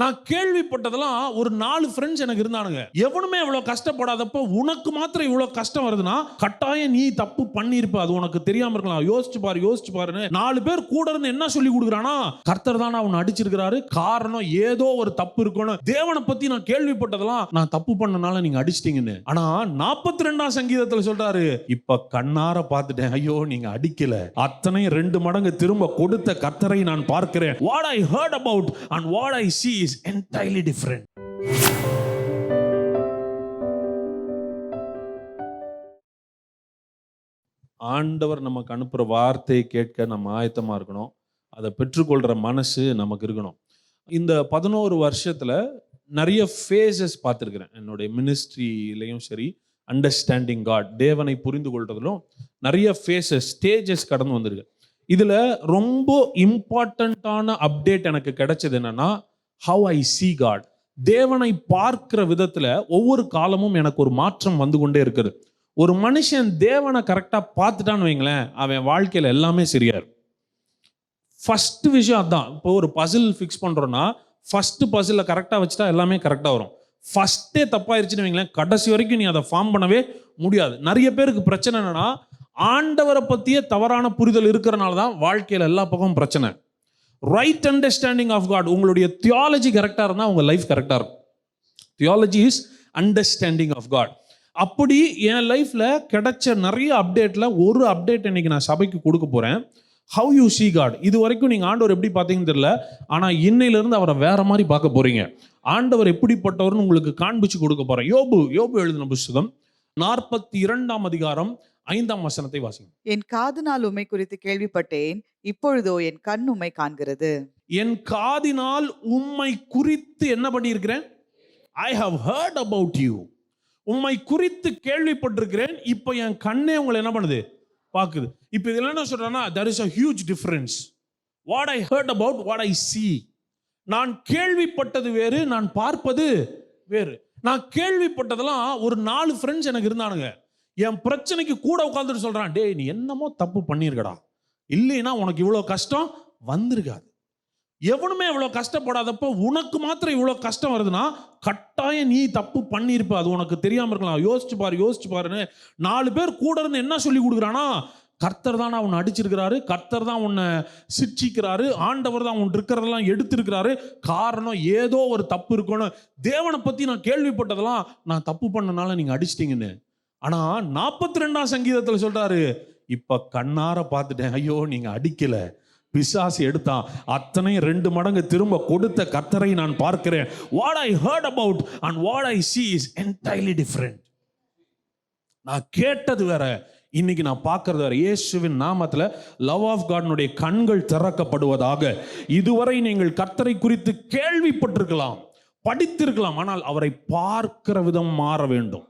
நான் கேள்விப்பட்டதெல்லாம் ஒரு நாலு ஃப்ரெண்ட்ஸ் எனக்கு இருந்தானுங்க. எவனுமே அவ்வளோ கஷ்டப்படாதப்ப உனக்கு மாத்திரம் இவ்வளோ கஷ்டம் வருதுன்னா கட்டாயம் நீ தப்பு பண்ணியிருப்ப. அது உனக்கு தெரியாம இருக்கலாம். யோசிச்சு பாரு யோசிச்சு பாருன்னு நாலு பேர் கூட இருந்து என்ன சொல்லி கொடுக்குறானா? கர்த்தர் தான் அவனை அடிச்சிருக்கிறாரு. காரணம் ஏதோ ஒரு தப்பு இருக்கணும் தேவனை பத்தி நான் கேள்விப்பட்டதெல்லாம் நான் தப்பு பண்ணனால நீங்க அடிச்சிட்டீங்கன்னு. ஆனா நாற்பத்தி ரெண்டாம் சங்கீதத்துல சொல்றாரு இப்ப கண்ணார பார்த்துட்டேன். ஐயோ நீங்க அடிக்கல. அத்தனை ரெண்டு மடங்கு திரும்ப கொடுத்த கர்த்தரை நான் பார்க்கிறேன். What I heard about and what I see is entirely different ஆண்டவர் நமக்கு அனுப்புகிற வார்த்தையை கேட்க நம்ம ஆயத்தமாக இருக்கணும். அதை பெற்றுக்கொள்ற மனசு நமக்கு இருக்கணும். இந்த பதினோரு வருஷத்துல நிறைய ஃபேஸஸ் பார்த்துருக்குறேன். என்னுடைய மினிஸ்ட்ரியிலையும் சரி அண்டர்ஸ்டாண்டிங் காட் தேவனை புரிந்து கொள்றதிலும் நிறைய ஃபேஸஸ் ஸ்டேஜஸ் கடந்து வந்திருக்கு. இதில் ரொம்ப இம்பார்ட்டண்ட்டான அப்டேட் எனக்கு கிடைச்சது என்னென்னா ஹவ் ஐ சி காட் தேவனை பார்க்கிற விதத்தில் ஒவ்வொரு காலமும் எனக்கு ஒரு மாற்றம் வந்து கொண்டே இருக்குது. ஒரு மனுஷன் தேவனை கரெக்டாக பார்த்துட்டான்னு வைங்களேன் அவன் வாழ்க்கையில் எல்லாமே சரியா இருக்கும். விஷயம் அதுதான் இப்போ ஒரு பசில் ஃபிக்ஸ் பண்ணுறோன்னா ஃபஸ்ட்டு பசிலில் கரெக்டாக வச்சுட்டா எல்லாமே கரெக்டாக வரும். ஃபஸ்ட்டே தப்பாயிருச்சுன்னு வைங்களேன் கடைசி வரைக்கும் நீ அதை ஃபார்ம் பண்ணவே முடியாது. நிறைய பேருக்கு பிரச்சனை என்னென்னா ஆண்டவரை பற்றியே தவறான புரிதல் இருக்கிறனால தான் வாழ்க்கையில் எல்லா பக்கமும் பிரச்சனை. ரைட் அண்டர்ஸ்டாண்டிங் ஆஃப் காட் உங்களுடைய தியாலஜி கரெக்டாக இருந்தால் உங்கள் லைஃப் கரெக்டாக இருக்கும். Theology is understanding of God அப்படி என் லைஃப்பில் கிடைச்ச நிறைய அப்டேட்டில் ஒரு அப்டேட் இன்னைக்கு நான் சபைக்கு கொடுக்க போகிறேன் ஹவ் யூ சி காட் இது வரைக்கும் நீங்கள் ஆண்டவர் எப்படி பார்த்தீங்கன்னு தெரியல. ஆனால் இன்னையிலேருந்து அவரை வேற மாதிரி பார்க்க போகிறீங்க ஆண்டவர் எப்படிப்பட்டவர்னு உங்களுக்கு காண்பிச்சு கொடுக்க போகிறேன் யோபு யோபு எழுதின புஸ்தகம் நாற்பத்தி இரண்டாம் அதிகாரம் ஐந்தாம் வசனத்தை வாசிங்க. என் காதுனால் உம்மை குறித்து கேள்விப்பட்டேன் இப்பொழுதோ என் கண் உம்மை காண்கிறது. என் காதினால் உம்மை குறித்து என்ன பண்ணியிருக்கிறேன்? I have heard about you உம்மை குறித்து கேள்விப்பட்டிருக்கிறேன் இப்போ என் கண்ணே உங்களை என்ன பண்ணுது? பார்க்குது. இப்போ இதில் என்ன சொல்றேன்னா there is a huge difference what I heard about what I see. நான் கேள்விப்பட்டது வேறு நான் பார்ப்பது வேறு. நான் கேள்விப்பட்டதெல்லாம் ஒரு நாலு ஃப்ரெண்ட்ஸ் எனக்கு இருந்தானுங்க. என் பிரச்சனைக்கு கூட உட்காந்துட்டு சொல்கிறான் டேய் நீ என்னமோ தப்பு பண்ணியிருக்கடா இல்லைன்னா உனக்கு இவ்வளோ கஷ்டம் வந்திருக்காது. எவனுமே இவ்வளோ கஷ்டப்படாதப்போ உனக்கு மாத்திரம் இவ்வளோ கஷ்டம் வருதுன்னா கட்டாயம் நீ தப்பு பண்ணியிருப்ப. அது உனக்கு தெரியாமல் இருக்கலாம். யோசிச்சு பாரு யோசிச்சு பாருன்னு நாலு பேர் கூட இருந்து என்ன சொல்லி கொடுக்குறானா கர்த்தர் தான் உன்னை அடிச்சிருக்கிறாரு கர்த்தர் தான் உன்னை சிட்சிக்கிறாரு ஆண்டவர் தான் உன் இருக்கிறதெல்லாம் எடுத்திருக்கிறாரு. காரணம் ஏதோ ஒரு தப்பு இருக்கணும் தேவனை பற்றி நான் கேள்விப்பட்டதெல்லாம் நான் தப்பு பண்ணனால நீங்கள் அடிச்சிட்டிங்கன்னு ஆனா நாற்பத்தி ரெண்டாம் சங்கீதத்துல சொல்றாரு இப்ப கண்ணார பார்த்துட்டேன். ஐயோ நீங்க அடிக்கல. பிசாசு எடுத்தான். அத்தனை ரெண்டு மடங்கு திரும்ப கொடுத்த கத்தரை நான் பார்க்கிறேன். What I heard about and what I see is entirely different நான் கேட்டது வேற. இன்னைக்கு நான் பார்க்கறது வேற. இயேசுவின் நாமத்துல லவ் ஆஃப் காட்னுடைய கண்கள் திறக்கப்படுவதாக. இதுவரை நீங்கள் கத்தரை குறித்து கேள்விப்பட்டிருக்கலாம் படித்திருக்கலாம். ஆனால் அவரை பார்க்கிற விதம் மாற வேண்டும்.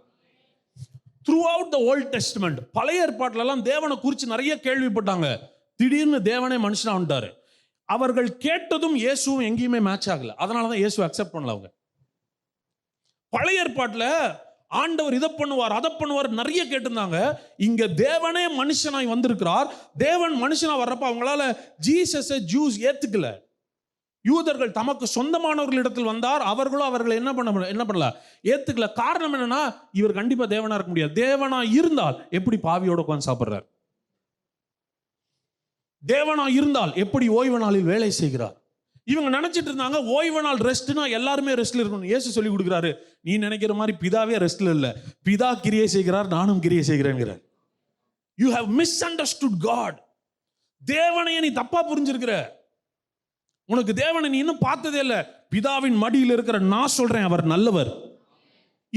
Throughout the volt testament பழைய ஏற்பாட்டிலலாம் தேவனை குறித்து நிறைய கேள்விப்பட்டாங்க. திடீர்னு தேவனே மனுஷனா வந்துட்டார். அவர்கள் கேட்டதும் இயேசுவும் எங்கேயுமே மேட்ச் ஆகல. அதனால தான் இயேசு அக்செப்ட் பண்ணல அவங்க. பழைய ஏற்பாட்டில் ஆண்டவர் இதை பண்ணுவார் அதை பண்ணுவார் நிறைய கேட்டிருந்தாங்க. இங்க தேவனே மனுஷனாய் வந்திருக்கிறார். தேவன் மனுஷனா வர்றப்ப அவங்களால ஜீசஸை ஜூஸ் ஏத்துக்கல. யூதர்கள் தமக்கு சொந்தமானவர்களிடத்தில் வந்தார். அவர்களும் அவர்களை என்ன பண்ண என்ன பண்ணல? ஏத்துக்கல. காரணம் என்னன்னா இவர் கண்டிப்பா தேவனா இருக்க முடியாது. தேவனா இருந்தால் எப்படி பாவியோட உட்காந்து சாப்பிட்றார்? தேவனா இருந்தால் எப்படி ஓய்வு நாளில் வேலை செய்கிறார்? இவங்க நினைச்சிட்டு இருந்தாங்க ஓய்வு நாள் ரெஸ்ட்னா எல்லாருமே ரெஸ்ட்ல இருக்கணும். ஏசு சொல்லி கொடுக்குறாரு நீ நினைக்கிற மாதிரி பிதாவே ரெஸ்ட்ல இல்ல. பிதா கிரியை செய்கிறார் நானும் கிரியை செய்கிறேங்கிறார் you have misunderstood God தேவனையே நீ தப்பா புரிஞ்சிருக்கிற. உனக்கு தேவனை நீ இன்னும் பார்த்ததே இல்லை. பிதாவின் மடியில் இருக்கிற நான் சொல்றேன் அவர் நல்லவர்.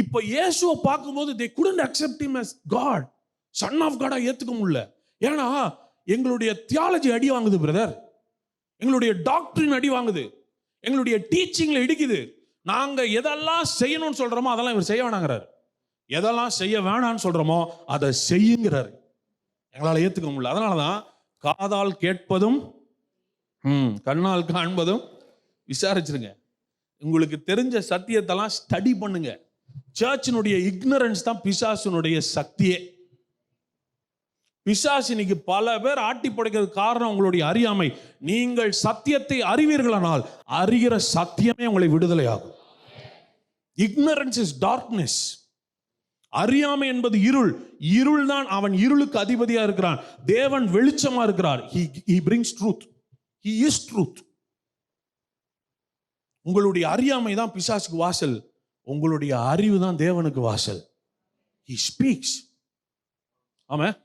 இப்போ இயேசுவை பார்க்கும்போது they couldn't accept him as God son of காடா ஏத்துக்க முடியல. ஏன்னா எங்களுடைய தியாலஜி அடி வாங்குது பிரதர் எங்களுடைய டாக்டரின் அடி வாங்குது. எங்களுடைய டீச்சிங்ல இடிக்குது. நாங்க எதெல்லாம் செய்யணும்னு சொல்றோமோ அதெல்லாம் இவர் செய்ய வேணாங்கிறார். எதெல்லாம் செய்ய வேணாம்னு சொல்றோமோ அதை செய்யுங்கிறார். எங்களால் ஏத்துக்க முடியல. அதனால தான் காதால் கேட்பதும் ம், கண்ணால் காண்பதும் விசாரிச்சிருங்க. உங்களுக்கு தெரிஞ்ச சத்தியத்தெல்லாம் ஸ்டடி பண்ணுங்க. சர்ச்சினுடைய இக்னரன்ஸ் தான் பிசாசுனுடைய சக்தியே. பிசாசு இன்னைக்கு பல பேர் ஆட்டி படைக்கிறது காரணம் உங்களுடைய அறியாமை. நீங்கள் சத்தியத்தை அறிவீர்களானால் அறிகிற சத்தியமே உங்களை விடுதலை ஆகும். இக்னரன்ஸ் இஸ் டார்க்னஸ் அறியாமை என்பது இருள். இருள் தான் அவன் இருளுக்கு அதிபதியா இருக்கிறான். தேவன் வெளிச்சமா இருக்கிறார். He he brings truth he is truth உங்களுடைய அறியாமை தான் பிசாசுக்கு வாசல். உங்களுடைய அறிவு தான் தேவனுக்கு வாசல். ஹி ஸ்பீக்ஸ் ஆமாம்